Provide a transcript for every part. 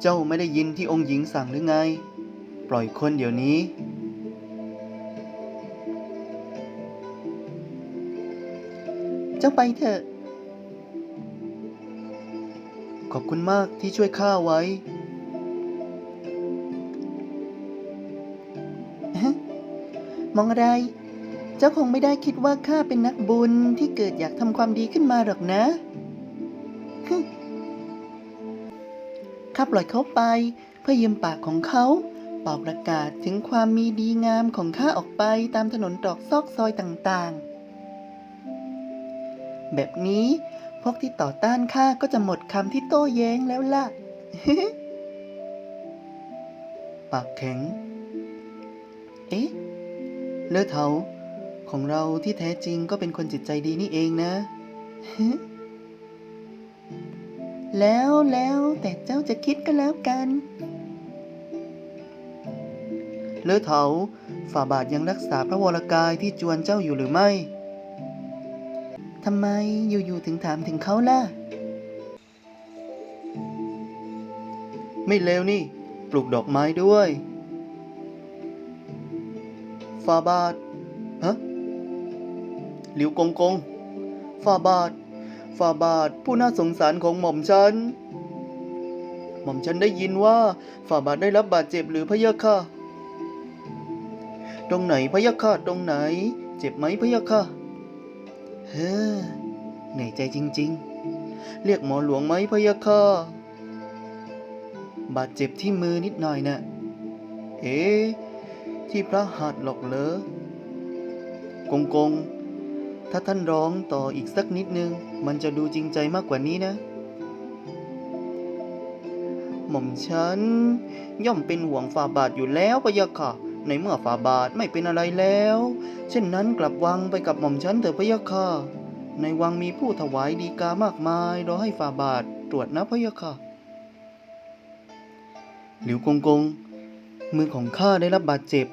เจ้าไม่ได้ยินที่องค์หญิงสั่งหรือไง ปล่อยคนเดี๋ยวนี้ เจ้าไปเถอะ ขอบคุณมากที่ช่วยข้าไว้ มองอะไร เจ้าคงไม่ได้คิดว่าข้าเป็นนักบุญที่เกิดอยากทำความดีขึ้นมาหรอกนะฮึ ข้าปล่อยเขาไป เพื่อยืมปากของเขาเป่าประกาศถึงความมีดีงามของข้าออกไปตามถนนตรอกซอกซอยต่างๆ แบบนี้พวกที่ต่อต้านข้าก็จะหมดคำที่โต้แย้งแล้วล่ะ ปากแข็ง เอ๊ะ เลือดเถาของเราที่แท้จริงก็เป็นคนจิตใจดีนี่เองนะ แล้วแล้วแต่เจ้าจะคิดก็แล้วกันเลือดเถาฝ่าบาทยังรักษาพระวรกายที่จวนเจ้าอยู่หรือไม่ทำไมอยู่ๆถึงถามถึงเขาล่ะ ไม่เลวนี่ ปลูกดอกไม้ด้วยฟาบาทฮะหลิวกงกงฟาบาท ฟาบาทผู้น่าสงสารของหม่อมฉัน หม่อมฉันได้ยินว่าฟาบาทได้รับบาดเจ็บหรือพะยะค่ะตรงไหนพะยะค่ะตรงไหน เจ็บไหมพะยะค่ะเฮ้อเหนื่อยใจจริง ๆ เรียกหมอหลวงไหมพะยะค่ะบาดเจ็บที่มือนิดหน่อยนะ่ะเอ๊ที่พระหัตถ์หรอกเหรอกงกง ถ้าท่านร้องต่ออีกสักนิดนึง มันจะดูจริงใจมากกว่านี้นะ หม่อมฉัน ย่อมเป็นห่วงฝ่าบาทอยู่แล้วพะยะค่ะ ในเมื่อฝ่าบาทไม่เป็นอะไรแล้ว เช่นนั้นกลับวังไปกับหม่อมฉันเถอะพะยะค่ะ ในวังมีผู้ถวายดีกามากมายรอให้ฝ่าบาทตรวจนะพะยะค่ะ หลิวกงกง มือของข้าได้รับบาดเจ็บ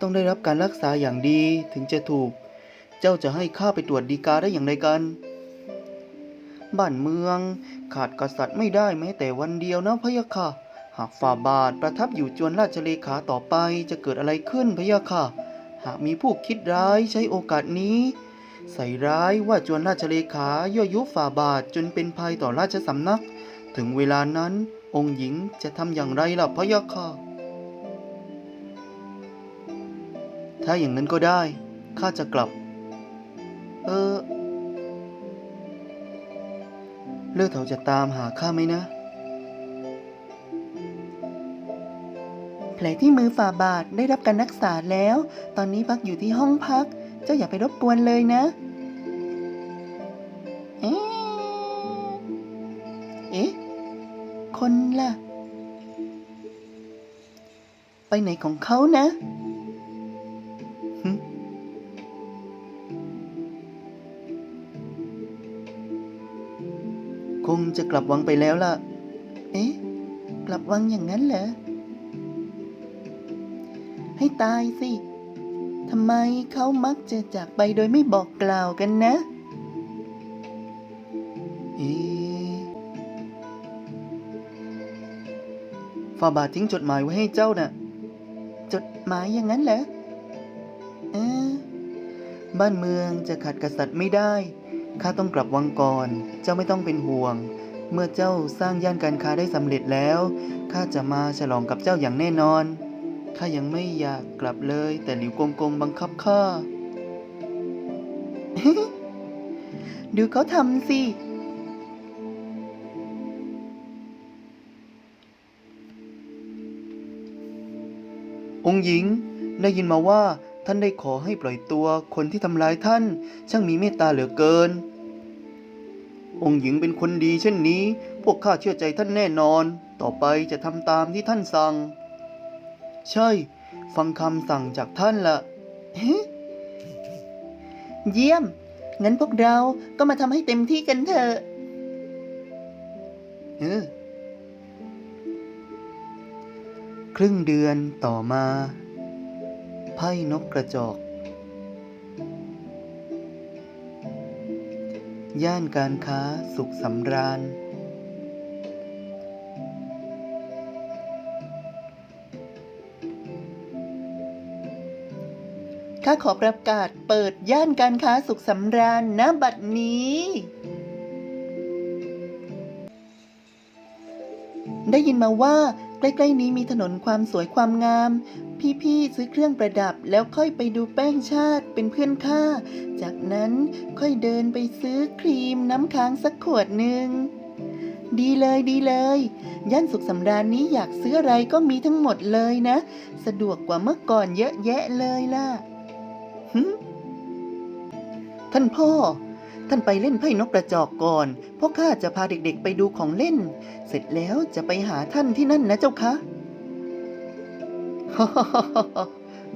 ต้องได้รับการรักษาอย่างดีถึงจะถูก เจ้าจะให้ข้าไปตรวจดีกาได้อย่างไรกัน บ้านเมืองขาดกษัตริย์ไม่ได้แม้แต่วันเดียวนะพะยะค่ะ หากฝ่าบาทประทับอยู่จวนราชเลขาต่อไปจะเกิดอะไรขึ้นพะยะค่ะ หากมีผู้คิดร้ายใช้โอกาสนี้ ใส่ร้ายว่าจวนราชเลขาย่อยุฝ่าบาทจนเป็นภัยต่อราชสำนัก ถึงเวลานั้นองค์หญิงจะทำอย่างไรล่ะพะยะค่ะ ถ้าอย่างนั้นก็ได้ข้าจะกลับ เออ เลือดเขาจะตามหาข้าไหมนะ แผลที่มือฝ่าบาทได้รับการรักษาแล้ว ตอนนี้พักอยู่ที่ห้องพัก เจ้าอย่าไปรบกวนเลยนะ เอ๊ะเอ๊ะ คนล่ะ ไปไหนของเขานะ จะกลับวังไปแล้วล่ะ เอ๊ะ กลับวังอย่างนั้นเหรอ ให้ตายสิทำไมเขามักจะจากไปโดยไม่บอกกล่าวกันนะ เอ๊ะฝ่าบาททิ้งจดหมายไว้ให้เจ้าน่ะ จดหมายอย่างนั้นเหรอเออบ้านเมืองจะขัดกษัตริย์ไม่ได้ ข้าต้องกลับวังก่อน เจ้าไม่ต้องเป็นห่วง เมื่อเจ้าสร้างย่านการค้าได้สำเร็จแล้ว ข้าจะมาฉลองกับเจ้าอย่างแน่นอน ข้ายังไม่อยากกลับเลย แต่หลิวกงกงบังคับข้า ดูเขาทำสิ องค์หญิงได้ยินมาว่าท่านได้ขอให้ปล่อยตัวคนที่ทำร้ายท่าน ช่างมีเมตตาเหลือเกิน องค์หญิงเป็นคนดีเช่นนี้ พวกข้าเชื่อใจท่านแน่นอน ต่อไปจะทำตามที่ท่านสั่ง ใช่ ฟังคำสั่งจากท่านละเยี่ยม งั้นพวกเราก็มาทำให้เต็มที่กันเถอะเออครึ่งเดือนต่อมา ไพ่นกกระจอก ย่านการค้าสุขสำราญ ข้าขอประกาศเปิดย่านการค้าสุขสำราญณบัดนี้ ได้ยินมาว่า ใกล้ๆนี้มีถนนความสวยความงาม พี่ๆซื้อเครื่องประดับแล้วค่อยไปดูแป้งชาติเป็นเพื่อนข้า จากนั้นค่อยเดินไปซื้อครีมน้ำค้างสักขวดหนึ่งดีเลยดีเลย ย่านสุขสำราญนี้อยากซื้ออะไรก็มีทั้งหมดเลยนะ สะดวกกว่าเมื่อก่อนเยอะแยะเลยล่ะ ท่านพ่อ ท่านไปเล่นไพ่นกกระจอกก่อนเพราะข้าจะพาเด็กๆไปดูของเล่น เสร็จแล้วจะไปหาท่านที่นั่นนะเจ้าคะ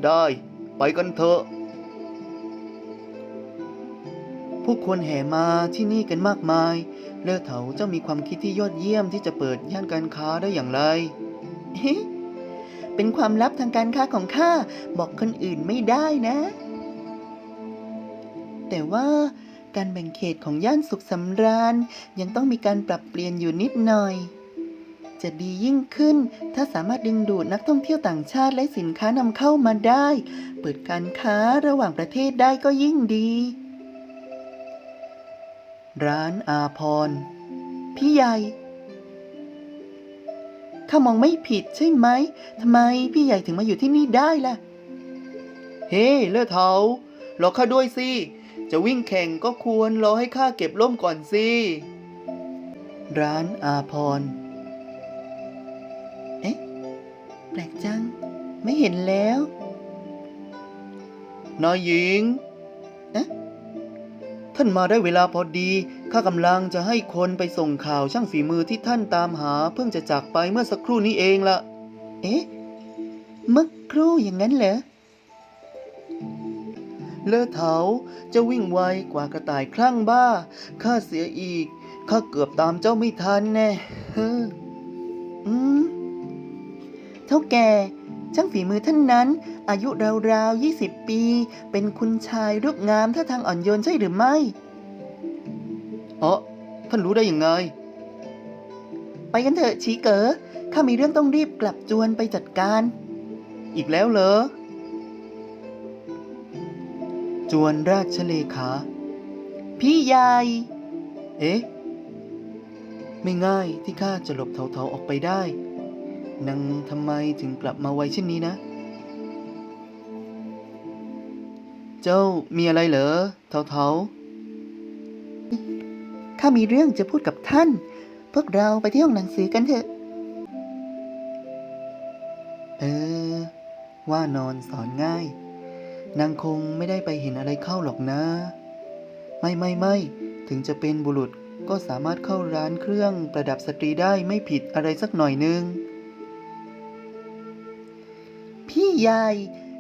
ได้ ไปกันเถอะ ผู้คนแห่มาที่นี่กันมากมาย เล่อเถาเจ้ามีความคิดที่ยอดเยี่ยมที่จะเปิดย่านการค้าได้อย่างไรเป็นความลับทางการค้าของข้าบอกคนอื่นไม่ได้นะ แต่ว่า การแบ่งเขตของย่านสุขสำราญ ยังต้องมีการปรับเปลี่ยนอยู่นิดหน่อย จะดียิ่งขึ้น ถ้าสามารถดึงดูดนักท่องเที่ยวต่างชาติและสินค้านำเข้ามาได้ เปิดการค้าระหว่างประเทศได้ก็ยิ่งดี ร้านอาพร พี่ใหญ่ข้ามองไม่ผิดใช่ไหม ทำไมพี่ใหญ่ถึงมาอยู่ที่นี่ได้ล่ะ เฮ้ เลือดเทารอกข้าด้วยสิ จะวิ่งแข่งก็ควรรอให้ข้าเก็บร่มก่อนสิ ร้านอาพร เอ๊ะ แปลกจัง ไม่เห็นแล้วนายหญิงเอ๊ะท่านมาได้เวลาพอดี ข้ากำลังจะให้คนไปส่งข่าวช่างฝีมือที่ท่านตามหาเพิ่งจะจากไปเมื่อสักครู่นี้เองละ เอ๊ะ เมื่อครู่อย่างนั้นเหรอ เลอะเถาจะวิ่งไวกว่ากระต่ายคลั่งบ้า ข้าเสียอีก ข้าเกือบตามเจ้าไม่ทันแน่เฮ้ออืมเท่าแก่ช่างฝีมือท่านนั้น อายุราวๆยี่สิบปี เป็นคุณชายรูปงามท่าทางอ่อนโยนใช่หรือไม่เอ๋อท่านรู้ได้ยังไง ไปกันเถอะชีเก๋อข้ามีเรื่องต้องรีบกลับจวนไปจัดการ อีกแล้วเหรอ จวนราชเลขา พี่ใหญ่ เอ๊ะ ไม่ง่ายที่ข้าจะหลบเถาๆออกไปได้ นางทำไมถึงกลับมาไวเช่นนี้นะ เจ้ามีอะไรเหรอเถาๆข้ามีเรื่องจะพูดกับท่าน พวกเราไปที่ห้องหนังสือกันเถอะ เออ ว่านอนสอนง่าย นางคงไม่ได้ไปเห็นอะไรเข้าหรอกนะ ไม่ไม่ไม่ถึงจะเป็นบุรุษก็สามารถเข้าร้านเครื่องประดับสตรีได้ไม่ผิดอะไรสักหน่อยนึง พี่ใหญ่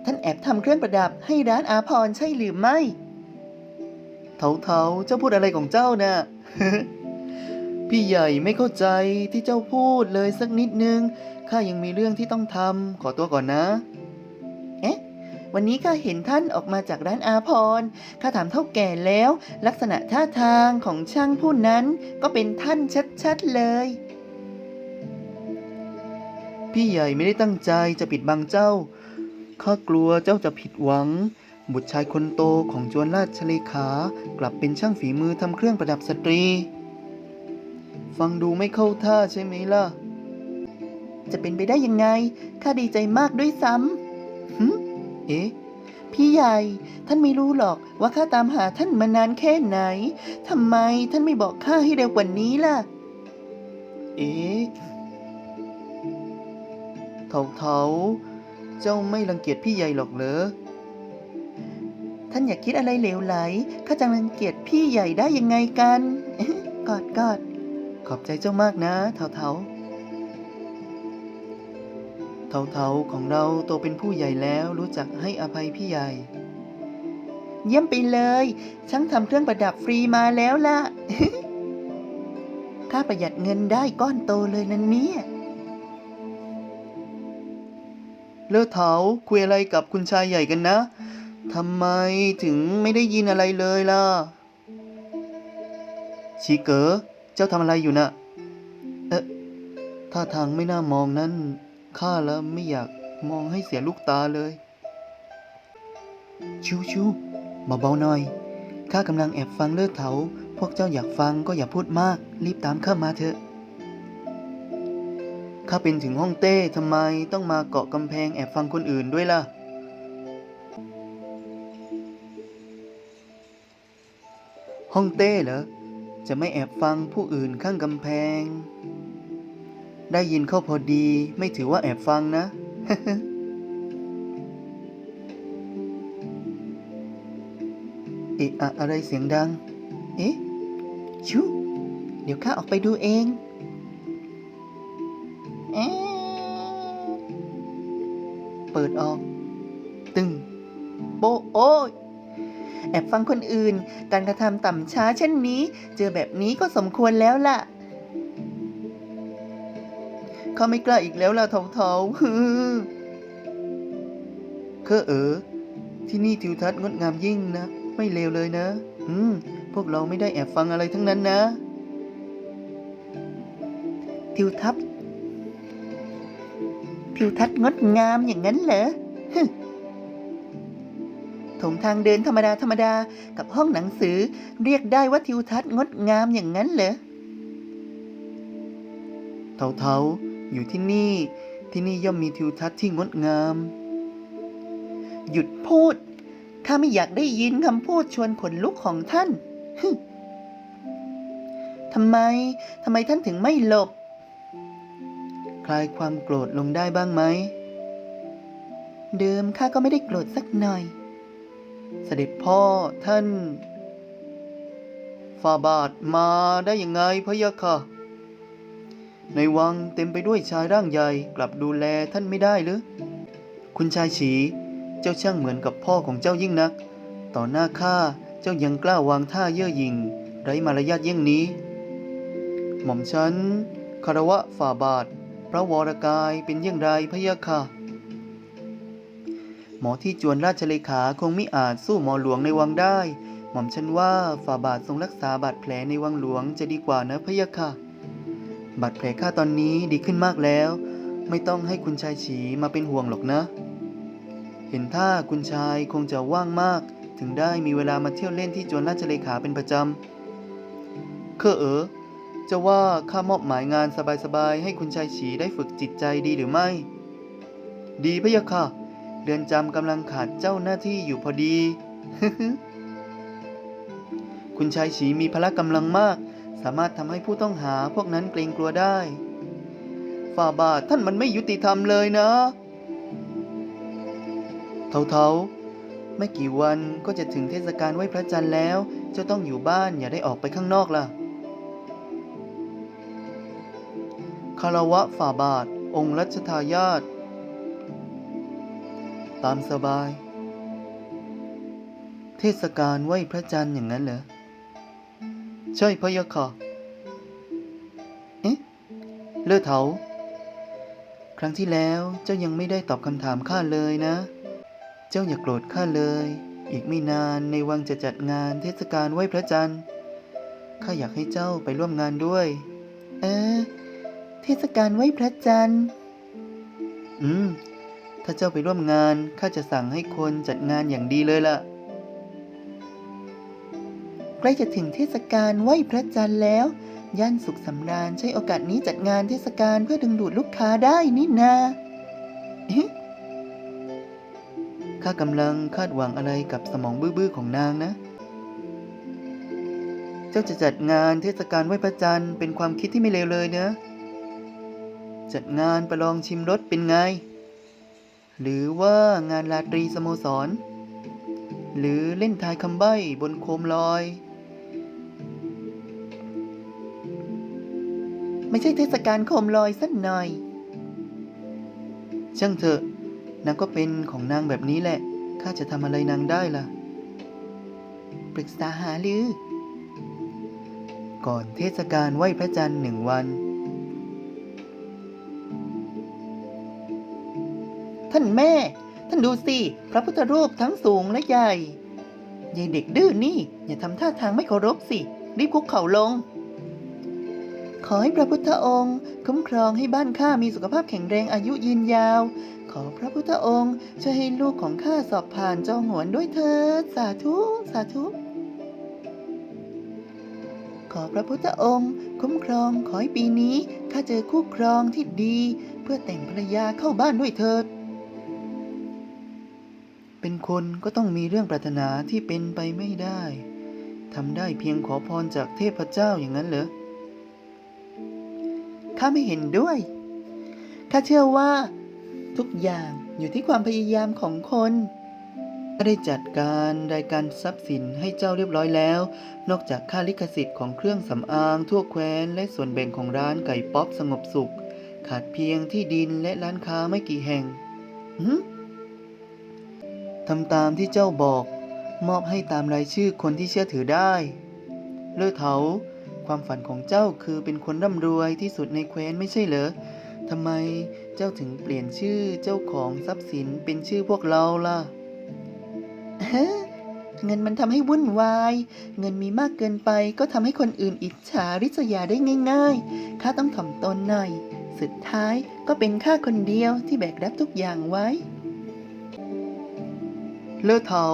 ท่านแอบทำเครื่องประดับให้ร้านอาพรใช่หรือไม่ เถาเถาเจ้าพูดอะไรของเจ้านะ่ะ พี่ใหญ่ไม่เข้าใจที่เจ้าพูดเลยสักนิดนึง ข้ายังมีเรื่องที่ต้องทำขอตัวก่อนนะ วันนี้ข้าเห็นท่านออกมาจากร้านอาพรข้าถามเท่าแก่แล้ว ลักษณะท่าทางของช่างผู้นั้นก็เป็นท่านชัดๆเลย พี่ใหญ่ไม่ได้ตั้งใจจะปิดบังเจ้า ข้ากลัวเจ้าจะผิดหวัง บุตรชายคนโตของจวนราชเลขา กลับเป็นช่างฝีมือทำเครื่องประดับสตรี ฟังดูไม่เข้าท่าใช่ไหมล่ะ จะเป็นไปได้ยังไง ข้าดีใจมากด้วยซ้ำ เอ๊ะ พี่ใหญ่ ท่านไม่รู้หรอกว่าข้าตามหาท่านมานานแค่ไหนทำไมท่านไม่บอกข้าให้เร็วกว่านี้ล่ะ เอ๊ะเถาเถาเจ้าไม่รังเกียจพี่ใหญ่หรอกเหรอ ท่านอย่าคิดอะไรเหลวไหล ข้าจะรังเกียจพี่ใหญ่ได้ยังไงกัน กอดกอดขอบใจเจ้ามากนะเถาเถา เถาเถาของเราโตเป็นผู้ใหญ่แล้วรู้จักให้อภัยพี่ใหญ่ เยี่ยมไปเลยช่างทำเครื่องประดับฟรีมาแล้วล่ะ ข้าประหยัดเงินได้ก้อนโตเลยนั่นเนี่ยเลอเถาคุยอะไรกับคุณชายใหญ่กันนะทำไมถึงไม่ได้ยินอะไรเลยล่ะชีเก๋อเจ้าทำอะไรอยู่น่ะ เอ๊ะท่าทางไม่น่ามองนั่น ข้าแล้วไม่อยากมองให้เสียลูกตาเลยชูชูเบาๆหน่อย ข้ากำลังแอบฟังเลือดเถา พวกเจ้าอยากฟังก็อย่าพูดมาก รีบตามข้ามาเถอะ ข้าเป็นถึงห้องเต้ทำไมต้องมาเกาะกำแพงแอบฟังคนอื่นด้วยล่ะห้องเต้เหรอ จะไม่แอบฟังผู้อื่นข้างกำแพง ได้ยินเข้าพอดีไม่ถือว่าแอบฟังนะ เอะอะอะไรเสียงดัง เอ๊ะชูเดี๋ยวข้าออกไปดูเองเอ๊ะเปิดออก ตึง โปโอ้ยแอบฟังคนอื่น การกระทำต่ำช้าเช่นนี้ เจอแบบนี้ก็สมควรแล้วล่ะาไม่กล้าอีกแล้วล่ะเทาเทาๆฮือเคอเออที่นี่ทิวทัศน์งดงามยิ่งนะ ไม่เลวเลยนะ อืม พวกเราไม่ได้แอบฟังอะไรทั้งนั้นนะ ทิวทัศน์ทิวทัศน์งดงามอย่างนั้นเหรอฮึถงทางเดินธรรมดาธรรมดากับห้องหนังสือเรียกได้ว่าทิวทัศน์งดงามอย่างนั้นเหรอเทาเทา อยู่ที่นี่ ที่นี่ย่อมมีทิวทัศน์ที่งดงาม หยุดพูด ข้าไม่อยากได้ยินคำพูดชวนขนลุกของท่านฮึทำไม ทำไมท่านถึงไม่หลบ คลายความโกรธลงได้บ้างไหม เดิมข้าก็ไม่ได้โกรธสักหน่อย เสด็จพ่อท่านฝ่าบาทมาได้ยังไงพะยะค่ะ ในวังเต็มไปด้วยชายร่างใหญ่กลับดูแลท่านไม่ได้หรือ คุณชายฉี เจ้าช่างเหมือนกับพ่อของเจ้ายิ่งนัก ต่อหน้าข้าเจ้ายังกล้าวางท่าเย่อหยิ่งไร้มารยาทเยี่ยงนี้ หม่อมฉันคารวะฝ่าบาท พระวรกายเป็นเยี่ยงไรพะยะค่ะ หมอที่จวนราชเลขาคงไมิอาจสู้หมอหลวงในวังได้ หม่อมฉันว่าฝ่าบาททรงรักษาบาดแผลในวังหลวงจะดีกว่านะพะยะค่ะ บาดแผลข้าตอนนี้ดีขึ้นมากแล้ว ไม่ต้องให้คุณชายฉีมาเป็นห่วงหรอกนะ เห็นท่าคุณชายคงจะว่างมาก ถึงได้มีเวลามาเที่ยวเล่นที่จวนราชเลขาเป็นประจำเคอเอ๋อจะว่าข้ามอบหมายงานสบายๆ ให้คุณชายฉีได้ฝึกจิตใจดีหรือไม่ ดีพะยะค่ะเรือนจำกำลังขาดเจ้าหน้าที่อยู่พอดี คุณชายฉีมีพละกำลังมาก สามารถทำให้ผู้ต้องหาพวกนั้นเกรงกลัวได้ฝ่าบาทท่านมันไม่ยุติธรรมเลยนะ เทาๆ ไม่กี่วันก็จะถึงเทศกาลไหว้พระจันทร์แล้ว เจ้าต้องอยู่บ้านอย่าได้ออกไปข้างนอกล่ะ คารวะฝ่าบาท องค์รัชทายาท ตามสบาย เทศกาลไหว้พระจันทร์อย่างนั้นเหรอ ใช่พะยะค่ะเอ๊ะเลือเถา ครั้งที่แล้วเจ้ายังไม่ได้ตอบคำถามข้าเลยนะ เจ้าอย่าโกรธข้าเลย อีกไม่นานในวังจะจัดงานเทศกาลไหว้พระจันทร์ข้าอยากให้เจ้าไปร่วมงานด้วย เออเทศกาลไหว้พระจันทร์ อืม ถ้าเจ้าไปร่วมงานข้าจะสั่งให้คนจัดงานอย่างดีเลยล่ะ ล้จะถึงเทศกาลไหว้พระจันทร์แล้ว ย่านสุขสำราญใช้โอกาสนี้จัดงานเทศกาลเพื่อดึงดูดลูกค้าได้นี่นาเข้ากำลังคาดหวังอะไรกับสมองบื้อๆของนางนะ เจ้าจะจัดงานเทศกาลไหว้พระจันทร์เป็นความคิดที่ไม่เลวเลยนะ จัดงานประลองชิมรสเป็นไง หรือว่างานราตรีสโมสร หรือเล่นทายคำใบ้บนโคมลอย ไม่ใช่เทศกาลโคมลอยสักหน่อย ช่างเถอะ นางก็เป็นของนางแบบนี้แหละ ข้าจะทำอะไรนางได้ล่ะ ปรึกษาหาลือ ก่อนเทศกาลไหว้พระจันทร์หนึ่งวัน ท่านแม่ ท่านดูสิ พระพุทธรูปทั้งสูงและใหญ่ยายเด็กดื้อนี่ อย่าทำท่าทางไม่เคารพสิ รีบคุกเข่าลง ขอให้พระพุทธองค์ คุ้มครองให้บ้านข้ามีสุขภาพแข็งแรงอายุยืนยาว ขอพระพุทธองค์ช่วยให้ลูกของข้าสอบผ่านจองหวนด้วยเถิดสาธุสาธุขอพระพุทธองค์ คุ้มครองขอให้ปีนี้ข้าเจอคู่ครองที่ดี เพื่อแต่งภรรยาเข้าบ้านด้วยเถิด เป็นคนก็ต้องมีเรื่องปรารถนาที่เป็นไปไม่ได้ทำได้เพียงขอพรจากเทพเจ้าอย่างนั้นเหรอ ข้าไม่เห็นด้วย ข้าเชื่อว่า ทุกอย่างอยู่ที่ความพยายามของคนข้าได้จัดการรายการทรัพย์สินให้เจ้าเรียบร้อยแล้ว นอกจากค่าลิขสิทธิ์ของเครื่องสำอางทั่วแคว้น และส่วนแบ่งของร้านไก่ป๊อปสงบสุข ขาดเพียงที่ดินและร้านค้าไม่กี่แห่งทำตามที่เจ้าบอก มอบให้ตามรายชื่อคนที่เชื่อถือได้ เลือเถา ความฝันของเจ้าคือเป็นคนร่ำรวยที่สุดในแคว้นไม่ใช่เหรอทำไมเจ้าถึงเปลี่ยนชื่อเจ้าของทรัพย์สินเป็นชื่อพวกเราล่ะเงินมันทำให้วุ่นวาย เงินมีมากเกินไปก็ทำให้คนอื่นอิจฉาริษยาได้ง่ายๆ ข้าต้องถ่อมตนหน่อย สุดท้ายก็เป็นข้าคนเดียวที่แบกรับทุกอย่างไว้ เลอเถา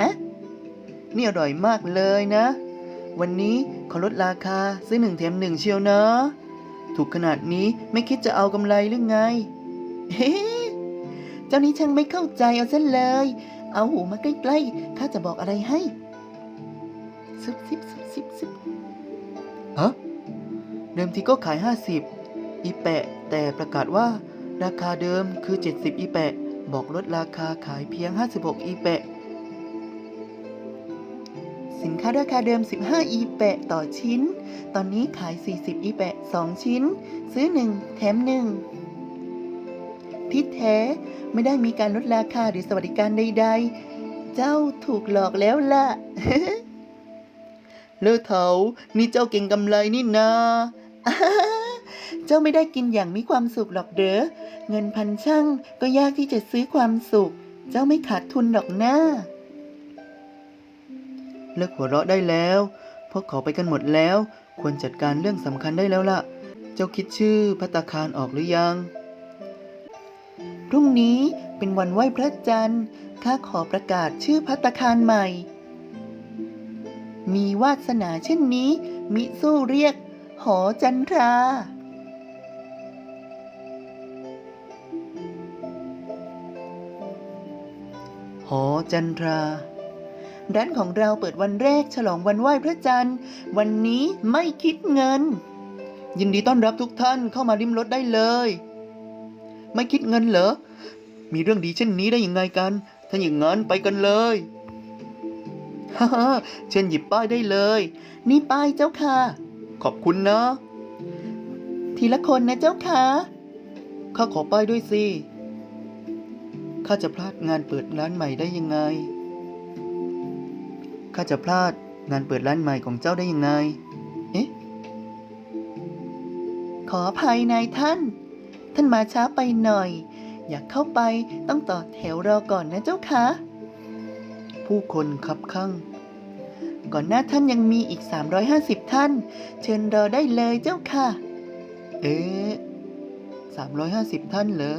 อะนี่อร่อยมากเลยนะ วันนี้ขอลดราคาซื้อหนึ่งแถมหนึ่งเชียวเนะถูกขนาดนี้ไม่คิดจะเอากำไรหรือไง เฮ้เจ้านี้ช่างไม่เข้าใจเอาซะเลย เอาหูมาใกล้ๆข้าจะบอกอะไรให้ซุบซิบซุบซิบซุบฮะเดิมทีก็ขาย 50 อีแปะ แต่ประกาศว่า ราคาเดิมคือ 70 อีแปะ บอกลดราคาขายเพียง 56 อีแปะ สินค้าราคาเดิม 15 อีแปะต่อชิ้น ตอนนี้ขาย 40 อีแปะ 2 ชิ้น ซื้อ 1 แถม 1 ที่แท้ไม่ได้มีการลดราคาหรือสวัสดิการใดๆ เจ้าถูกหลอกแล้วล่ะเลอเถานี่เจ้าเก่งกำไรนี่นาเจ้าไม่ได้กินอย่างมีความสุขหรอกเด้อ เงินพันช่างก็ยากที่จะซื้อความสุข เจ้าไม่ขาดทุนหรอกนะ เลิกหัวเราะได้แล้ว พวกเขาไปกันหมดแล้ว ควรจัดการเรื่องสำคัญได้แล้วล่ะ เจ้าคิดชื่อพัตตาคารออกหรือยัง พรุ่งนี้เป็นวันไหว้พระจันทร์ ข้าขอประกาศชื่อพัตตาคารใหม่ มีวาสนาเช่นนี้ มิสู้เรียก หอจันทราหอจันทรา ร้านของเราเปิดวันแรกฉลองวันไหว้พระจันทร์ วันนี้ไม่คิดเงิน ยินดีต้อนรับทุกท่านเข้ามาริมรถได้เลย ไม่คิดเงินเหรอ มีเรื่องดีเช่นนี้ได้ยังไงกัน ถ้าอย่างนั้นไปกันเลยฮ่าฮ่าเชิญหยิบป้ายได้เลย นี่ป้ายเจ้าค่ะ ขอบคุณนะ ทีละคนนะเจ้าค่ะ ข้าขอป้ายด้วยสิ ข้าจะพลาดงานเปิดร้านใหม่ได้ยังไง ข้าจะพลาดงานเปิดร้านใหม่ของเจ้าได้ยังไงเอ๊ะ ขออภัยนายท่าน ท่านมาช้าไปหน่อย อยากเข้าไปต้องต่อแถวรอก่อนนะเจ้าคะ ผู้คนคับข้างก่อนหน้าท่านยังมีอีก 350 ท่าน เชิญรอได้เลยเจ้าค่ะ เอ๊ะ350 ท่านเหรอ